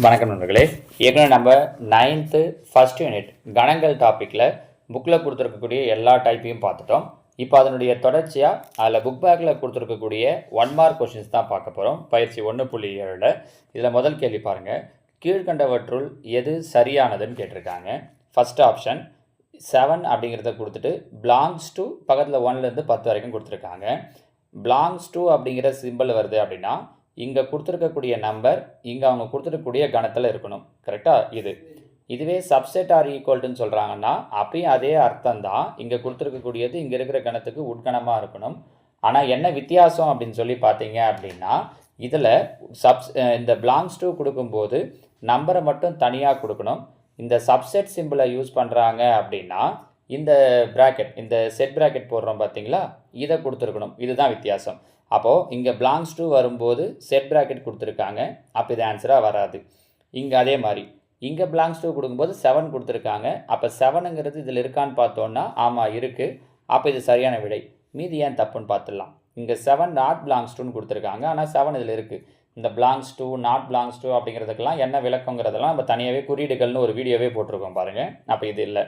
வணக்கம் நண்பர்களே. ஏற்கனவே நம்ம நைன்த்து ஃபஸ்ட் யூனிட் கணங்கள் டாப்பிக்கில் புக்கில் கொடுத்துருக்கக்கூடிய எல்லா டைப்பையும் பார்த்துட்டோம். இப்போ அதனுடைய தொடர்ச்சியாக அதில் புக் பேக்கில் கொடுத்துருக்கக்கூடிய ஒன் மார்க் கொஷின்ஸ் தான் பார்க்க போகிறோம் பயிற்சி ஒன்று புள்ளி ஏழில். இதில் முதல் கேள்வி பாருங்கள் கீழ்கண்டவற்றுள் எது சரியானதுன்னு கேட்டிருக்காங்க. ஃபர்ஸ்ட் ஆப்ஷன் செவன் அப்படிங்கிறத கொடுத்துட்டு பிலாங்ஸ் டு பக்கத்தில் ஒன்லேருந்து பத்து வரைக்கும் கொடுத்துருக்காங்க. பிலாங்ஸ் டு அப்படிங்கிற சிம்பிள் வருது அப்படின்னா இங்கே கொடுத்துருக்கக்கூடிய நம்பர் இங்கே அவங்க கொடுத்துருக்கக்கூடிய கணத்தில் இருக்கணும். கரெக்டாக இது. இதுவே சப்செட் ஆர் ஈக்குவல்ட்டுன்னு சொல்கிறாங்கன்னா அப்பயும் அதே அர்த்தம் தான் இங்கே கொடுத்துருக்கக்கூடியது இங்கே இருக்கிற கணத்துக்கு உட்கணமாக இருக்கணும். ஆனால் என்ன வித்தியாசம் அப்படின்னு சொல்லி பார்த்தீங்க அப்படின்னா இதில் சப்ஸ் இந்த பிளாங்ஸ் டூ கொடுக்கும்போது நம்பரை மட்டும் தனியாக கொடுக்கணும். இந்த சப்செட் சிம்பிளை யூஸ் பண்ணுறாங்க அப்படின்னா இந்த ப்ராக்கெட் இந்த செட் ப்ராக்கெட் போடுறோம் பார்த்தீங்களா? இதை கொடுத்துருக்கணும். இதுதான் வித்தியாசம். அப்போது இங்கே பிளாங்ஸ் டூ வரும்போது செட் ப்ராக்கெட் கொடுத்துருக்காங்க. அப்போ இது ஆன்சராக வராது. இங்கே அதே மாதிரி. இங்கே பிளாங்ஸ் டூ கொடுக்கும்போது செவன் கொடுத்துருக்காங்க. அப்போ செவனுங்கிறது இதில் இருக்கான்னு பார்த்தோன்னா ஆமாம் இருக்குது அப்போ இது சரியான விடை. மீதி ஏன் தப்புன்னு பார்த்துடலாம். இங்கே செவன் நாட் பிளாங்ஸ் டூன்னு கொடுத்துருக்காங்க. ஆனால் செவன் இதில் இருக்குது இந்த belongs to not belongs to அப்படிங்கிறதுக்கெல்லாம் என்ன விளக்கங்கிறதெல்லாம் நம்ம தனியாகவே குறியீடுகள்னு ஒரு வீடியோவே போட்டிருக்கோம் பாருங்கள் அப்போ இது இல்லை.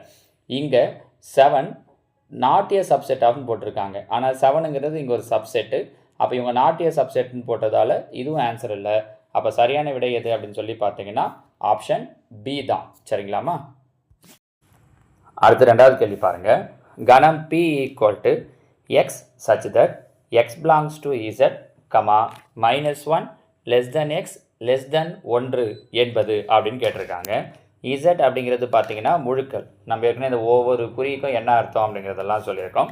இங்கே செவன் நாட் ஏ சப்செட் ஆஃப்னு போட்டிருக்காங்க. ஆனால் செவனுங்கிறது இங்கே ஒரு சப்செட்டு அப்போ இவங்க நாட் ஏ சப்செட்னு போட்டதால் இதுவும் ஆன்சர் இல்லை. அப்போ சரியான விடை எது அப்படின்னு சொல்லி பார்த்தீங்கன்னா ஆப்ஷன் பி தான். சரிங்களாமா அடுத்து ரெண்டாவது கேள்வி பாருங்க. கணம் B equal to X such that X belongs to Z comma minus one less than X less than ஒன்று என்பது அப்படின்னு கேட்டிருக்காங்க. இசட் அப்படிங்கிறது பார்த்தீங்கன்னா முழுக்கள். நம்ம ஏற்கனவே இந்த ஒவ்வொரு குறிக்கும் என்ன அர்த்தம் அப்படிங்கிறதெல்லாம் சொல்லியிருக்கோம்.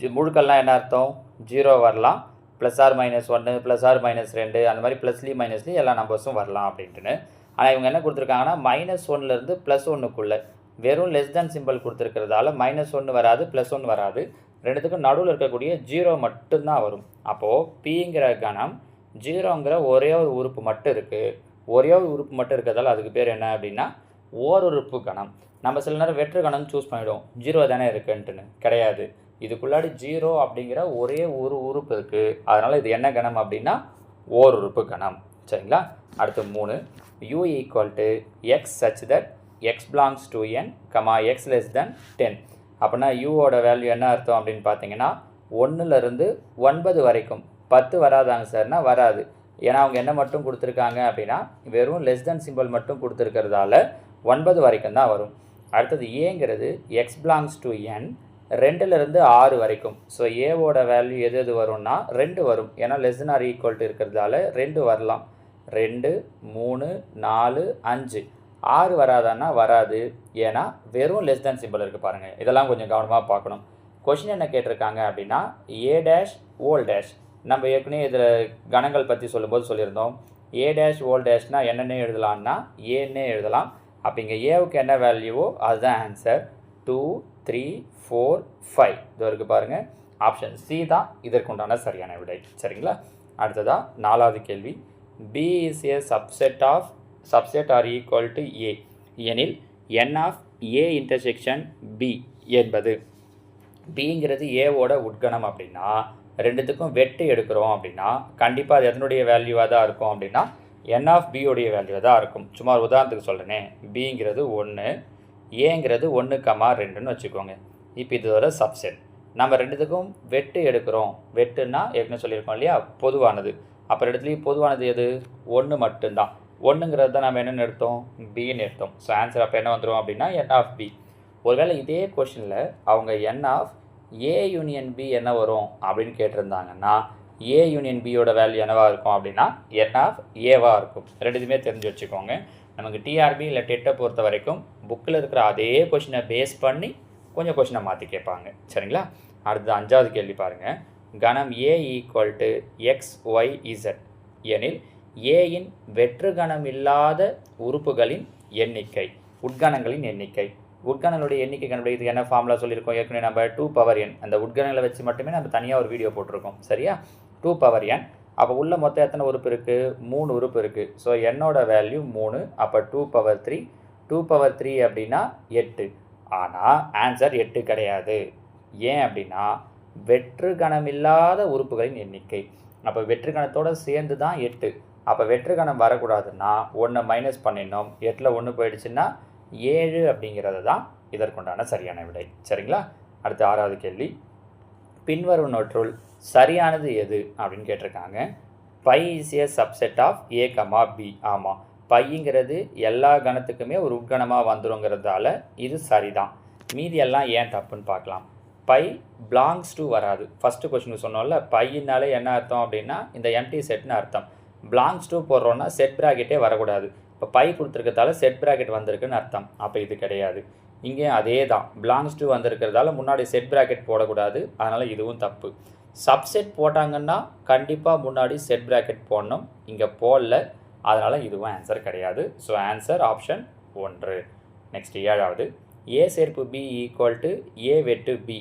ஜி- முழுக்கள்லாம் என்ன அர்த்தம்? ஜீரோ வரலாம். ப்ளஸ் ஆர் மைனஸ் ஒன்று ப்ளஸ் ஆர் மைனஸ் ரெண்டு அந்த மாதிரி ப்ளஸ்லி மைனஸ்லி எல்லா நம்பர்ஸும் வரலாம் அப்படின்ட்டுன்னு. ஆனால் இவங்க என்ன கொடுத்துருக்காங்கன்னா மைனஸ் ஒன்லேருந்து ப்ளஸ் ஒன்றுக்குள்ளே வெறும் லெஸ் தேன் சிம்பிள் கொடுத்துருக்கிறதால மைனஸ் ஒன்று வராது ப்ளஸ் ஒன்று வராது. ரெண்டுத்துக்கும் நடுவில் இருக்கக்கூடிய ஜீரோ மட்டும்தான் வரும். அப்போது பிங்கிற கணம் ஜீரோங்கிற ஒரே ஒரு உறுப்பு மட்டும் இருக்குது ஒரே ஒரு உறுப்பு மட்டும் இருக்கிறதால அதுக்கு பேர் என்ன அப்படின்னா ஓருறுப்பு கணம். நம்ம சில நேரம் வெற்று கணம் சூஸ் பண்ணிவிடுவோம் ஜீரோ தானே இருக்குன்ட்டுன்னு. கிடையாது. இதுக்குள்ளாடி ஜீரோ அப்படிங்கிற ஒரே ஒரு உறுப்பு இருக்குது அதனால் இது என்ன கணம் அப்படின்னா ஓர் உறுப்பு கணம். சரிங்களா? அடுத்து மூணு. U equal to X such that X belongs to N comma X less than ten அப்படின்னா யூவோட வேல்யூ என்ன அர்த்தம் அப்படின்னு பார்த்தீங்கன்னா ஒன்றுலேருந்து ஒன்பது வரைக்கும். பத்து வராதாங்க சார்னா வராது. ஏன்னா அவங்க என்ன மட்டும் கொடுத்துருக்காங்க அப்படின்னா வெறும் லெஸ் தென் சிம்பிள் மட்டும் கொடுத்துருக்கிறதால ஒன்பது வரைக்கும் தான் வரும். அடுத்தது ஏங்கிறது எக்ஸ் பிலாங்ஸ் டு என் ரெண்டுலேருந்து ஆறு வரைக்கும். ஸோ ஏவோட வேல்யூ எது எது வரும்னா ரெண்டு வரும். ஏன்னா less than or equal to இருக்கிறதால ரெண்டு வரலாம். ரெண்டு மூணு நாலு அஞ்சு. ஆறு வராதான்னா வராது. ஏன்னா வெறும் லெஸ் தேன் சிம்பிள் இருக்குது பாருங்கள் இதெல்லாம் கொஞ்சம் கவனமாக பார்க்கணும். கொஷின் என்ன கேட்டிருக்காங்க அப்படின்னா ஏ டேஷ் ஓல் டேஷ் நம்ம ஏற்கனவே இதில் கணங்கள் பற்றி சொல்லும்போது சொல்லியிருந்தோம். ஏ டேஷ் ஓல் டேஷ்னால் என்னென்ன எழுதலாம்னா ஏன்னே எழுதலாம். அப்போ இங்கே ஏவுக்கு என்ன வேல்யூவோ அதுதான் answer two three four five இது இருக்குது பாருங்கள் ஆப்ஷன் சி தான் இதற்குண்டான சரியான விடை. சரிங்களா? அடுத்ததாக நாலாவது கேள்வி. B is A subset of subset or equal to A எனில் n of A intersection B என்பது. பிங்கிறது ஏவோட உட்கணம் அப்படின்னா ரெண்டுத்துக்கும் வெட்டு எடுக்கிறோம் அப்படின்னா கண்டிப்பாக அது எதனுடைய வேல்யூவாக தான் இருக்கும் அப்படின்னா என் ஆஃப் பியோடைய வேல்யூவாக தான் இருக்கும். சும்மா உதாரணத்துக்கு சொல்கிறேனே பிங்கிறது ஒன்று ஏங்கிறது ஒன்று கமா ரெண்டுன்னு வச்சுக்கோங்க. இப்போ இது ஒரு சப்செட் நம்ம ரெண்டுத்துக்கும் வெட்டு எடுக்கிறோம். வெட்டுன்னா ஏற்கனவே சொல்லியிருக்கோம் இல்லையா? பொதுவானது. அப்போ ரெண்டுத்துலேயும் பொதுவானது எது? ஒன்று மட்டும்தான். ஒன்றுங்கிறது தான் நம்ம என்னென்னு எடுத்தோம்? பின்னு எடுத்தோம். ஸோ ஆன்சர் அப்போ என்ன வந்துடும் அப்படின்னா என் ஆஃப் பி ஒருவேளை இதே கொஷினில் அவங்க n of A union B என்ன வரும் அப்படின்னு கேட்டிருந்தாங்கன்னா ஏ யூனியன் பியோட வேல்யூ என்னவாக இருக்கும் அப்படின்னா என் ஆஃப் ஏவாக இருக்கும். ரெண்டுதுமே தெரிஞ்சு வச்சுக்கோங்க. நமக்கு டிஆர்பி இல்லை டெட்டை பொறுத்த வரைக்கும் புக்கில் இருக்கிற அதே கொஷினை பேஸ் பண்ணி கொஞ்சம் கொஷினை மாற்றி கேட்பாங்க. சரிங்களா? அடுத்தது அஞ்சாவது கேள்வி பாருங்கள் கணம் A equal to X Y Z எனில் ஏயின் வெற்று கணம் இல்லாத உறுப்புகளின் எண்ணிக்கை உட்கணங்களின் எண்ணிக்கை. உட்கணங்களுடைய எண்ணிக்கை கண்டுபிடிக்கிறதுக்கு என்ன ஃபார்முலா சொல்லியிருக்கோம்? ஏற்கனவே நம்ம டூ பவர் என் அந்த உட்கணங்களை வச்சு மட்டுமே நம்ம தனியாக ஒரு வீடியோ போட்டிருக்கோம். சரியா? டூ பவர் என் அப்போ உள்ள மொத்தம் எத்தனை உறுப்பு இருக்குது மூணு உறுப்பு இருக்குது ஸோ என்னோட வேல்யூ மூணு அப்போ two power three two power three அப்படின்னா எட்டு. ஆனால் ஆன்சர் எட்டு கிடையாது. ஏன் அப்படின்னா வெற்று கணமில்லாத உறுப்புகளின் எண்ணிக்கை. அப்போ வெற்று கணத்தோடு சேர்ந்து தான் எட்டு. அப்போ வெற்று கணம் வரக்கூடாதுன்னா ஒன்று மைனஸ் பண்ணிடணும். எட்டில் ஒன்று போயிடுச்சுன்னா ஏழு அப்படிங்கிறது தான் இதற்குண்டான சரியான விடை. சரிங்களா? அடுத்து ஆறாவது கேள்வி. பின்வரும் நோற்றுள் சரியானது எது அப்படின்னு கேட்டிருக்காங்க. Phi is a subset of A comma B ஆமாம் பைங்கிறது எல்லா கணத்துக்குமே ஒரு உட்கணமாக வந்துருங்கிறதால இது சரிதான். மீதி எல்லாம் ஏன் தப்புன்னு பார்க்கலாம். பை பிலாங்ஸ் டு வராது. ஃபஸ்ட்டு கொஸ்டினுக்கு சொன்னோம்ல பையினாலே என்ன அர்த்தம் அப்படின்னா இந்த எம்டி செட்னு அர்த்தம். பிலாங்ஸ் டு போடுறோன்னா செட் ப்ராக்கெட்டே வரக்கூடாது. இப்போ பை கொடுத்துருக்கதால செட் ப்ராக்கெட் வந்திருக்குன்னு அர்த்தம். அப்போ இது கிடையாது. இங்கே அதே தான் பிலாங்ஸ் டு வந்திருக்கிறதால முன்னாடி செட் ப்ராக்கெட் போடக்கூடாது. அதனால் இதுவும் தப்பு. சப்செட் போட்டாங்கன்னா கண்டிப்பாக முன்னாடி செட் ப்ராக்கெட் போடணும். இங்கே போடல. அதனால் இதுவும் ஆன்சர் கிடையாது. ஸோ ஆன்சர் ஆப்ஷன் ஒன்று. நெக்ஸ்ட் ஏழாவது. ஏ சேர்ப்பு பி ஈக்குவல் டு ஏ வெட்டு பி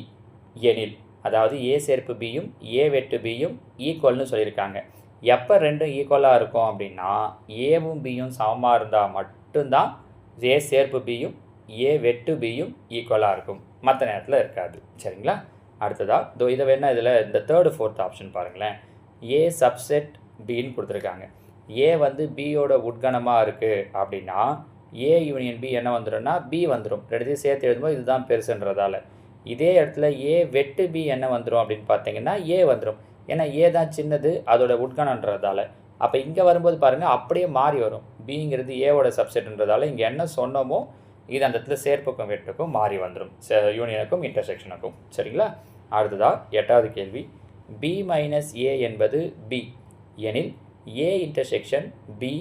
எனில் அதாவது ஏ சேர்ப்பு பியும் ஏ வெட்டு பியும் ஈக்குவல்னு சொல்லியிருக்காங்க. எப்போ ரெண்டும் ஈக்குவலாக இருக்கும் அப்படின்னா ஏவும் பியும் சமமாக இருந்தால் மட்டும்தான் ஏ சேர்ப்பு பியும் ஏ வெட்டு பியும் ஈக்குவலாக இருக்கும். மற்ற நேரத்தில் இருக்காது. சரிங்களா? அடுத்ததாக இதோ இதை வேணால் இதில் இந்த தேர்டு ஃபோர்த் ஆப்ஷன் பாருங்களேன். ஏ சப்செட் பின்னு கொடுத்துருக்காங்க. ஏ வந்து பியோட உட்கணமாக இருக்குது அப்படின்னா ஏ யூனியன் பி என்ன வந்துடும்னா பி வந்துடும் ரெண்டுத்தையும் சேர்த்து எழுதும்போது இதுதான் பெருசுன்றதால. இதே இடத்துல ஏ வெட்டு பி என்ன வந்துடும் அப்படின்னு பார்த்தீங்கன்னா ஏ வந்துடும் ஏன்னா ஏ தான் சின்னது அதோட உட்கணன்றதால. அப்போ இங்கே வரும்போது பாருங்கள் அப்படியே மாறி வரும். பிங்கிறது ஏவோட சப்செட்ன்றதால இங்கே என்ன சொன்னோமோ இது அந்த இடத்துல சேர்ப்புக்கும் வெட்டுக்கும் மாறி வந்துடும் யூனியனுக்கும் இன்டர்செக்ஷனுக்கும் சரிங்களா? அடுத்ததாக எட்டாவது கேள்வி. பி மைனஸ் ஏ என்பது பி எனில் ஏ இன்டர்செக்ஷன் பி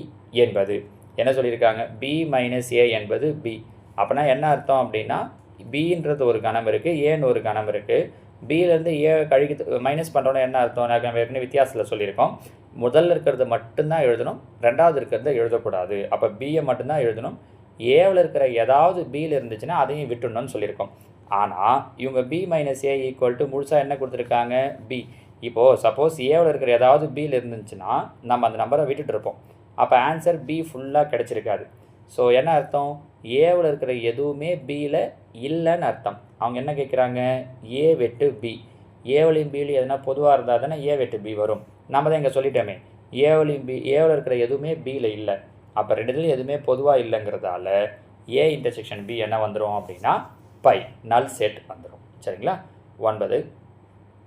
என்பது. என்ன சொல்லியிருக்காங்க? பி மைனஸ் ஏ என்பது பி அப்போனா என்ன அர்த்தம் அப்படின்னா பின்றது ஒரு கணம் இருக்குது ஏன்னு ஒரு கணம் இருக்குது பியிலேருந்து ஏ கழிக்க மைனஸ் பண்ணுறோன்னு என்ன அர்த்தம்? நான் நம்ம ஏற்கனவே வித்தியாசத்தில் சொல்லியிருக்கோம். முதல்ல இருக்கிறது மட்டும்தான் எழுதணும் ரெண்டாவது இருக்கிறத எழுதக்கூடாது. அப்போ பியை மட்டும்தான் எழுதணும். ஏவில் இருக்கிற ஏதாவது பியில் இருந்துச்சுன்னா அதையும் விட்டுணும்னு சொல்லியிருக்கோம். ஆனால் இவங்க B minus A equal to முழுசாக என்ன கொடுத்துருக்காங்க? பி இப்போது சப்போஸ் ஏவில் இருக்கிற ஏதாவது பியில் இருந்துச்சுன்னா நம்ம அந்த நம்பரை விட்டுட்டு இருப்போம். அப்போ ஆன்சர் பி ஃபுல்லாக கிடச்சிருக்காது. ஸோ என்ன அர்த்தம்? ஏவில் இருக்கிற எதுவுமே பியில் இல்லைன்னு அர்த்தம். அவங்க என்ன கேட்குறாங்க? ஏ வெட்டு பி. ஏவலையும் பிலையும் எதுனா பொதுவாக இருந்தால் தானே ஏ வெட்டு பி வரும். நம்ம தான் இங்கே சொல்லிட்டோமே. ஏவலையும் பி ஏவில் இருக்கிற எதுவுமே பியில் இல்லை. அப்போ ரெண்டுத்துலையும் எதுவுமே பொதுவாக இல்லைங்கிறதால ஏ இன்டர்செக்ஷன் பி என்ன வந்துடும் அப்படின்னா பை நல் செட் வந்துடும் சரிங்களா? ஒன்பது.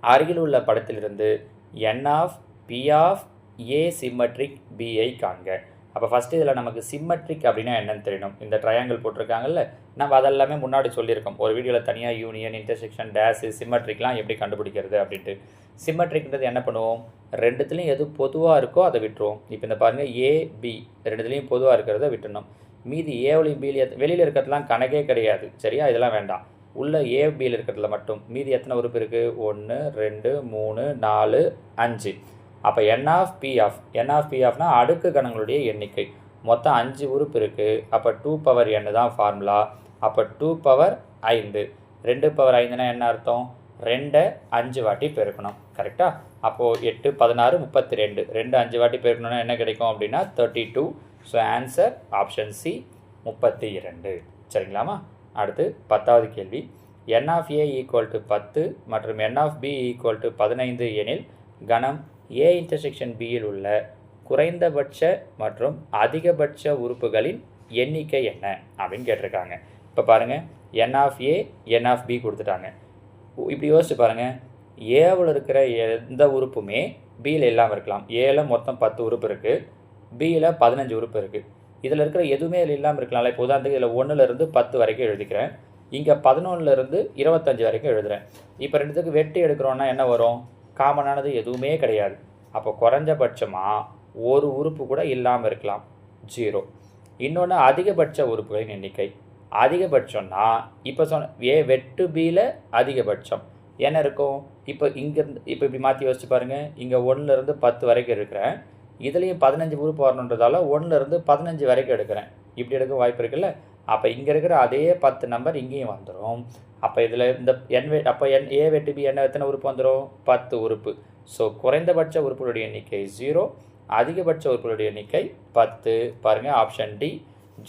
அருகில் உள்ள படத்திலிருந்து n of P of A symmetric பிஐ காண்க. அப்போ ஃபஸ்ட்டு இதில் நமக்கு சிம்மெட்ரிக் அப்படின்னா என்னென்னு தெரியணும். இந்த ட்ரையாங்கிள் போட்டிருக்காங்கல்ல நம்ம அதெல்லாமே முன்னாடி சொல்லியிருக்கோம். ஒரு வீடியோவில் தனியாக யூனியன் இன்டர்செக்ஷன் டேஸு சிம்மெட்ரிக்லாம் எப்படி கண்டுபிடிக்கிறது அப்படின்ட்டு. சிம்மெட்ரிக்ன்றது என்ன பண்ணுவோம்? ரெண்டுத்துலேயும் எது பொதுவாக இருக்கோ அதை விட்டுருவோம். இப்போ இந்த பாருங்கள் ஏ பி ரெண்டுத்துலேயும் பொதுவாக இருக்கிறத விட்டுணும் மீதி ஏவலையும் பியில் வெளியில் இருக்கிறதுலாம் கணக்கே கிடையாது. சரியா? இதெல்லாம் வேண்டாம். உள்ள ஏ பியில் இருக்கிறதுல மட்டும். மீதி எத்தனை உறுப்பு இருக்குது ஒன்று ரெண்டு மூணு நாலு அஞ்சு. அப்போ n of P of n of P ஆஃப்னா அடுக்கு கணங்களுடைய எண்ணிக்கை. மொத்தம் அஞ்சு உறுப்பு இருக்குது அப்போ டூ பவர் எண்ணு தான் ஃபார்முலா அப்போ டூ பவர் ஐந்து. ரெண்டு பவர் ஐந்துனா என்ன அர்த்தம்? ரெண்டை அஞ்சு வாட்டி பெருக்கணும். கரெக்டாக அப்போது எட்டு பதினாறு முப்பத்தி ரெண்டு ரெண்டு அஞ்சு வாட்டி பெருக்கணும்னா என்ன கிடைக்கும் அப்படின்னா thirty two so answer option C முப்பத்தி இரண்டு சரிங்களாமா அடுத்து பத்தாவது கேள்வி. N of A equal to பத்து மற்றும் n of B equal to பதினைந்து எனில் கணம் ஏ இன்டர்செக்ஷன் பியில் உள்ள குறைந்தபட்ச மற்றும் அதிகபட்ச உறுப்புகளின் எண்ணிக்கை என்ன அப்படின்னு கேட்டிருக்காங்க. இப்போ பாருங்கள் n of A n of B கொடுத்துட்டாங்க. இப்படி யோசிச்சு பாருங்கள் ஏவில் இருக்கிற எந்த உறுப்புமே பியில் இல்லாமல் இருக்கலாம். ஏல மொத்தம் பத்து உறுப்பு இருக்குது பியில் பதினஞ்சு உறுப்பு இருக்குது இதில் இருக்கிற எதுவுமே இதில் இல்லாமல் இருக்கலாம் இப்போ உதாரணத்துக்கு இதில் ஒன்றுலேருந்து பத்து வரைக்கும் எழுதிக்கிறேன். இங்கே பதினொன்றுலேருந்து இருபத்தஞ்சு வரைக்கும் எழுதுகிறேன் இப்போ ரெண்டுத்துக்கு வெட்டி எடுக்கிறோன்னா என்ன வரும்? காமனானது எதுவுமே கிடையாது. அப்போ குறைஞ்சபட்சமாக ஒரு உறுப்பு கூட இல்லாமல் இருக்கலாம். ஜீரோ. இன்னொன்று அதிகபட்ச உறுப்புகளின் எண்ணிக்கை. அதிகபட்சம்னா இப்போ சொன்ன ஏ வெட்டு பியில் அதிகபட்சம். என்ன இருக்கும்? இப்போ இங்கேருந்து இப்போ இப்படி மாற்றி யோசிச்சு பாருங்கள் இங்கே ஒன்றுலேருந்து பத்து வரைக்கும் இருக்கிறேன் இதுலேயும் பதினஞ்சு உறுப்பு வரணுன்றதால ஒன்றுலேருந்து பதினஞ்சு வரைக்கும் எடுக்கிறேன். இப்படி எடுக்க வாய்ப்பு இருக்குல்ல? அப்போ இங்கே இருக்கிற அதே பத்து நம்பர் இங்கேயும் வந்துடும் அப்போ இதில் இந்த என் வே அப்போ என் ஏ வெட்டு பி என்ன எத்தனை உறுப்பு வந்துடும் பத்து உறுப்பு. ஸோ குறைந்தபட்ச உறுப்புகளுடைய எண்ணிக்கை ஜீரோ அதிகபட்ச உறுப்புகளுடைய எண்ணிக்கை பத்து. பாருங்கள் ஆப்ஷன் டி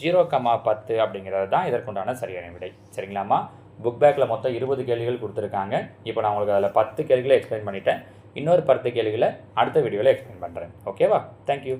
ஜீரோ கமா பத்து அப்படிங்கிறது தான் இதற்குண்டான சரியான விடை. சரிங்களாம்மா? புக் பேக்கில் மொத்தம் இருபது கேள்விகள் கொடுத்துருக்காங்க. இப்போ நான் உங்களுக்கு அதில் பத்து கேள்விகளை எக்ஸ்பிளைன் பண்ணிட்டேன். இன்னொரு பத்து கேள்விகளை அடுத்த வீடியோவில் எக்ஸ்பிளைன் பண்ணுறேன் ஓகேவா தேங்க்யூ